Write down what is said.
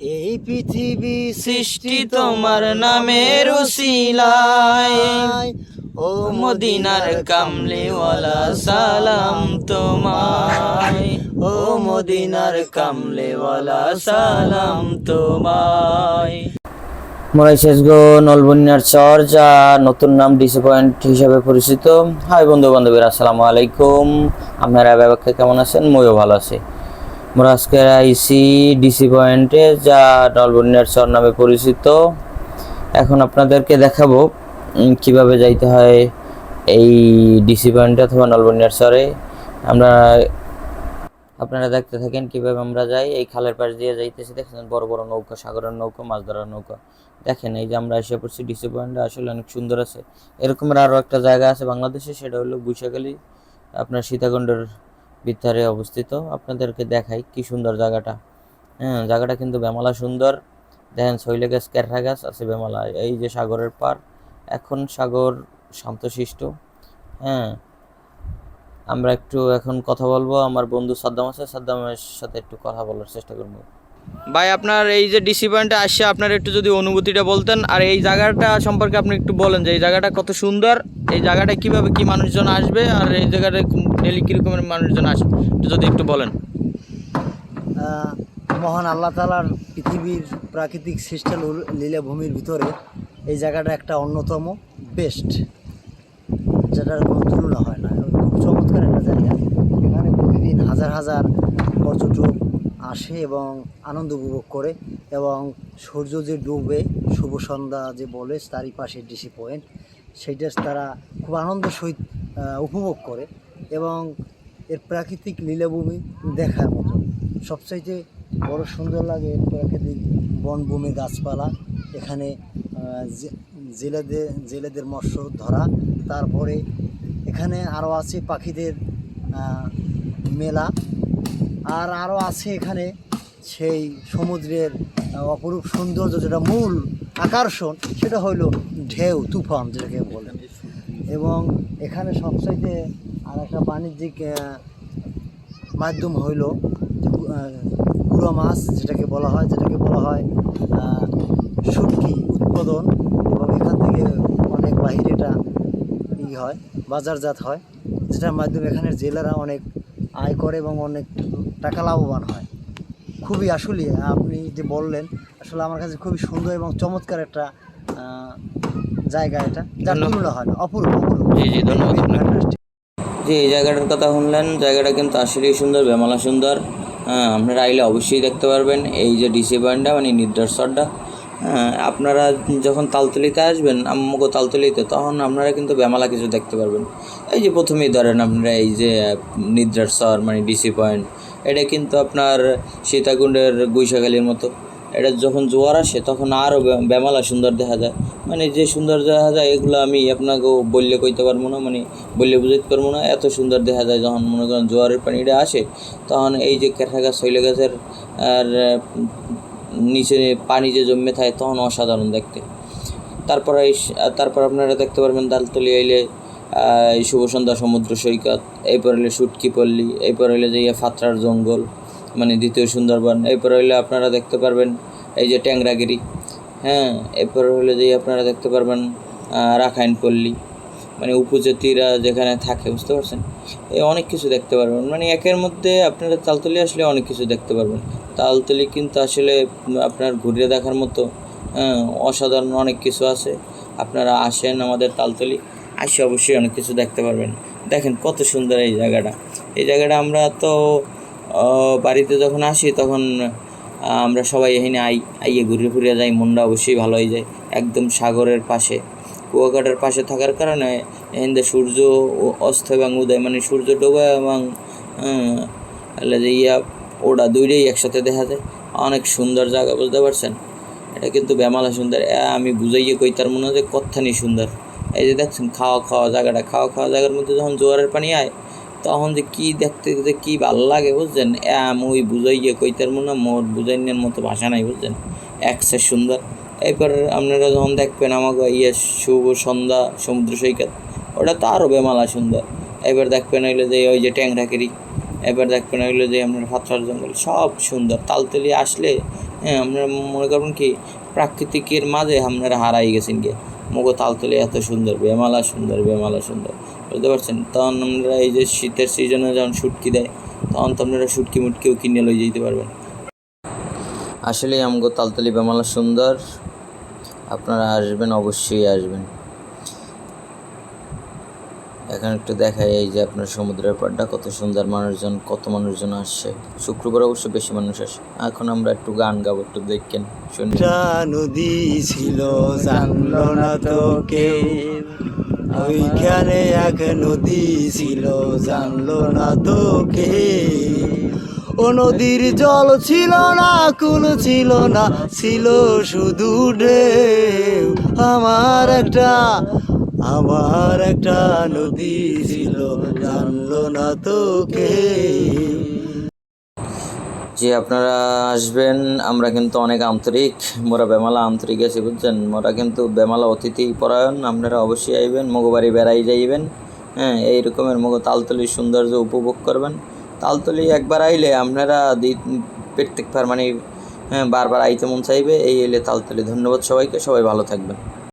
এই পৃথিবী সৃষ্টি তোমার নামের উসিলায়। ও মদিনার কামলিওয়ালা সালাম তোমায়। ও মদিনার কামলিওয়ালা সালাম তোমায়। মরাইশেষগো নলবনিয়ার চর যা নতুন নাম ডিসি পয়েন্ট হিসাবে পরিচিত। হাই বন্ধু বান্ধবীরা আসসালামু আলাইকুম। আপনারা ব্যাপারে কেমন আছেন? ময়ও ভালো আছি। আমরা আজকে আইসি ডিসি পয়েন্টে, যা নলবনিয়ার চর নামে পরিচিত। এখন আপনাদেরকে দেখাবো কীভাবে যাইতে হয় এই ডিসি পয়েন্টে অথবা নলবনিয়ার চরে আমরা, আপনারা দেখতে থাকেন কীভাবে আমরা যাই। এই খালের পাশ দিয়ে যাইতেছি দেখছেন বড় বড় নৌকা, সাগরের নৌকা, মাছ ধরার নৌকা। দেখেন, এই যে আমরা এসে পড়ছি ডিসি পয়েন্টে, আসলে অনেক সুন্দর আছে। এরকমের আরও একটা জায়গা আছে বাংলাদেশে, সেটা হলো বৈশাখালী, আপনার সীতাকুণ্ডের ভিতরে অবস্থিত। আপনাদেরকে দেখাই কি সুন্দর জায়গাটা। হ্যাঁ জায়গাটা কিন্তু বেমালা সুন্দর। দেখেন শৈলে গাছ ক্যাররা গাছ আছে বেমালা। এই যে সাগরের পার, এখন সাগর শান্তশিষ্ট। হ্যাঁ আমরা একটু এখন কথা বলব। আমার বন্ধু সাদ্দাম আছে, সাদ্দামের সাথে একটু কথা বলার চেষ্টা করব। ভাই, আপনার এই যে ডিসি পয়েন্টে আসছে, আপনার একটু যদি অনুভূতিটা বলতেন, আর এই জায়গাটা সম্পর্কে আপনি একটু বলেন যে এই জায়গাটা কত সুন্দর, এই জায়গাটা কীভাবে কি মানুষজন আসবে, আর এই জায়গাটায় ডেলি কীরকমের মানুষজন আসবে যদি একটু বলেন। মহান আল্লাহ তালার পৃথিবীর প্রাকৃতিক সৃষ্ট লীল- লীলাভূমির ভিতরে এই জায়গাটা একটা অন্যতম বেস্ট যেটার কোনো তুলনা হয় না। খুব চমৎকার একটা জায়গা। এখানে প্রতিদিন হাজার হাজার পর্যটক আসে এবং আনন্দ উপভোগ করে এবং সূর্য যে ডুবে শুভ সন্ধ্যা যে বলে তারই পাশে ডিসি পয়েন্ট সেইটা তারা খুব আনন্দ সহিত উপভোগ করে এবং এর প্রাকৃতিক লীলাভূমি দেখার মতো। সবচাইতে বড় সুন্দর লাগে প্রাকৃতিক বনভূমি গাছপালা, এখানে জেলেদের জেলেদের মৎস্য ধরা, তারপরে এখানে আরও আছে পাখিদের মেলা। আর আরও আছে এখানে সেই সমুদ্রের অপরূপ সৌন্দর্য, যেটা মূল আকর্ষণ, সেটা হলো ঢেউ, তুফান, যেটাকে বলে। এবং এখানে সবচাইতে আর একটা বাণিজ্যিক মাধ্যম হইল গুঁড়ো মাছ, যেটাকে বলা হয়, যেটাকে বলা হয় শুটকি উৎপাদন। এবং এখান থেকে অনেক বাহিরে এটা ই হয়, বাজারজাত হয়, যেটার মাধ্যমে এখানের জেলেরা অনেক আয় করে এবং অনেক টাকা লাভবান হয়। খুবই আসলে আপনি যে বললেন আসলে আমার কাছে খুবই সুন্দর এবং চমৎকার একটা জায়গা এটা। যার। তুলনা হয় না অপূর্ব অপূর্ব জি, জি, ধন্যবাদ এই জায়গাটার কথা শুনলেন জায়গাটা কিন্তু আসলেই সুন্দর বেমালা সুন্দর। হ্যাঁ আপনারা আইলে অবশ্যই দেখতে পারবেন এই যে ডিসি পয়েন্টটা মানে নির্দর্শনটা হ্যাঁ আপনারা যখন তালতলিতে আসবেন আম্মুকো তালতলিতে তখন আপনারা কিন্তু বেমালা কিছু দেখতে পারবেন। এই যে প্রথমেই ধরেন আপনারা এই যে নিদ্রার স্বর মানে ডিসি পয়েন্ট এটা কিন্তু আপনার সীতাকুণ্ডের গুইশাখালির মতো। এটা যখন জোয়ার আসে, তখন আরও বেমালা সুন্দর দেখা যায়। মানে যে সুন্দর দেখা যায়, এগুলো আমি আপনাকেও বললে কইতে পারব না মানে বললে বুঝাইতে পারব না। এত সুন্দর দেখা যায় যখন মনে করেন জোয়ারের পানিটা আসে, তখন এই যে কেঠা গাছ, শৈলে গাছের, আর নিচে পানি যে জমে থাকে, তখন অসাধারণ দেখতে। তারপর তারপর আপনারা দেখতে পারবেন দালতলি আইলে এই শুভ সন্ধ্যা সমুদ্র সৈকত এরপর হইলে সুটকি পল্লী এরপর হইলে যে ফাতরার জঙ্গল মানে দ্বিতীয় সুন্দরবন এরপর হইলে আপনারা দেখতে পারবেন এই যে ট্যাংরাগিরি হ্যাঁ এরপর হইলে যে আপনারা দেখতে পারবেন রাখাইন পল্লী মানে উপজাতিরা যেখানে থাকে বুঝতে পারছেন? এই অনেক কিছু দেখতে পারবেন মানে একের মধ্যে আপনারা তালতলি আসলে অনেক কিছু দেখতে পারবেন। তালতলি কিন্তু আসলে আপনার ঘুরে দেখার মতো হ্যাঁ, অসাধারণ অনেক কিছু আছে। আপনারা আসেন আমাদের তালতলি আসে অবশ্যই অনেক কিছু দেখতে পারবেন। দেখেন কত সুন্দর এই জায়গাটা। এই জায়গাটা আমরা তো বাড়িতে যখন আসি তখন আমরা সবাই এখানে আই, আইয়ে ঘুরে ফিরে যাই, মনটা অবশ্যই ভালো হয়ে যায়। একদম সাগরের পাশে। কুয়াকাটার পাশে থাকার কারণে এখানে সূর্য অস্ত এবং উদয় মানে সূর্য ডোবা এবং যে ইয়া ওটা দুইটাই একসাথে দেখা যায়। অনেক সুন্দর জায়গা, বুঝতে পারছেন? এটা কিন্তু বেমালা সুন্দর। আমি বুঝাইয়ে কই, তার মনে হয় যে কত্থানি সুন্দর। এই যে দেখছেন, খাওয়া খাওয়া জায়গাটা, খাওয়া খাওয়া জায়গার মধ্যে যখন জোয়ারের পানি আয়, তখন যে কী দেখতে যে কী ভালো লাগে, বুঝছেন? এ আমি ওই বুঝাইয়ে কই তার মনে হয় মোর বুঝাইনের মতো ভাষা নাই, বুঝছেন? একসে সুন্দর। এরপর আপনারা যখন দেখবেন আমাকে ইয়ে শুভ সন্ধ্যা সমুদ্র সৈকত, ওটা তো আরও বেমালা সুন্দর। এবার দেখবেন হইল যে ওই যে ট্যাংরাকেরি এবার দেখবেন হইল যে আপনার ফাতরার জঙ্গল, সব সুন্দর। তালতলি আসলে হ্যাঁ আপনারা মনে করবেন কি, প্রাকৃতিকের মাঝে আপনারা হারাই গেছেন গিয়ে। মগো তালতলে এত সুন্দর, বেমালা সুন্দর বেমালা সুন্দর। বুঝতে পারছেন? তখন আমরা এই যে শীতের সিজনে যখন শুটকি দেয়, তখন তো আপনারা শুটকি মুটকিও কিনে লই যেতে পারবেন। আসলে আমগো তালতলি বেমালা সুন্দর। আপনারা আসবেন, অবশ্যই আসবেন। এখন একটু দেখাই এই যে আপনার সমুদ্রের পাড়টা, কত সুন্দর মানুষজন, কত মানুষজন আসছে। শুক্রবার অবশ্য বেশি মানুষ আসে। এখন আমরা একটু গান গাবো, একটু দেখেন ছিল, জানলো না তো ওইখানে এক নদী ছিল, জানলো না তো কে। ও নদীর জল ছিল না, কুল ছিল না, ছিল শুধু ঢেউ। আমার একটা আমার একটা নদী ছিল, জানলো না তো কে যে আপনারা আসবেন, আমরা কিন্তু অনেক আন্তরিক। মোরা বেমালা আন্তরিক আছি, বুঝছেন? মোরা কিন্তু বেমালা অতিথি পরায়ণ, আপনারা অবশ্যই আইবেন, মগবাড়ি বেড়াই যাইবেন। হ্যাঁ এই রকমের মগ তালতলির সৌন্দর্য উপভোগ করবেন। তালতলি একবার আইলে আপনারা দি- প্রত্যেকবার মানে হ্যাঁ বারবার আইতে মন চাইবে, এই এলে তালতলি। ধন্যবাদ সবাইকে, সবাই ভালো থাকবেন।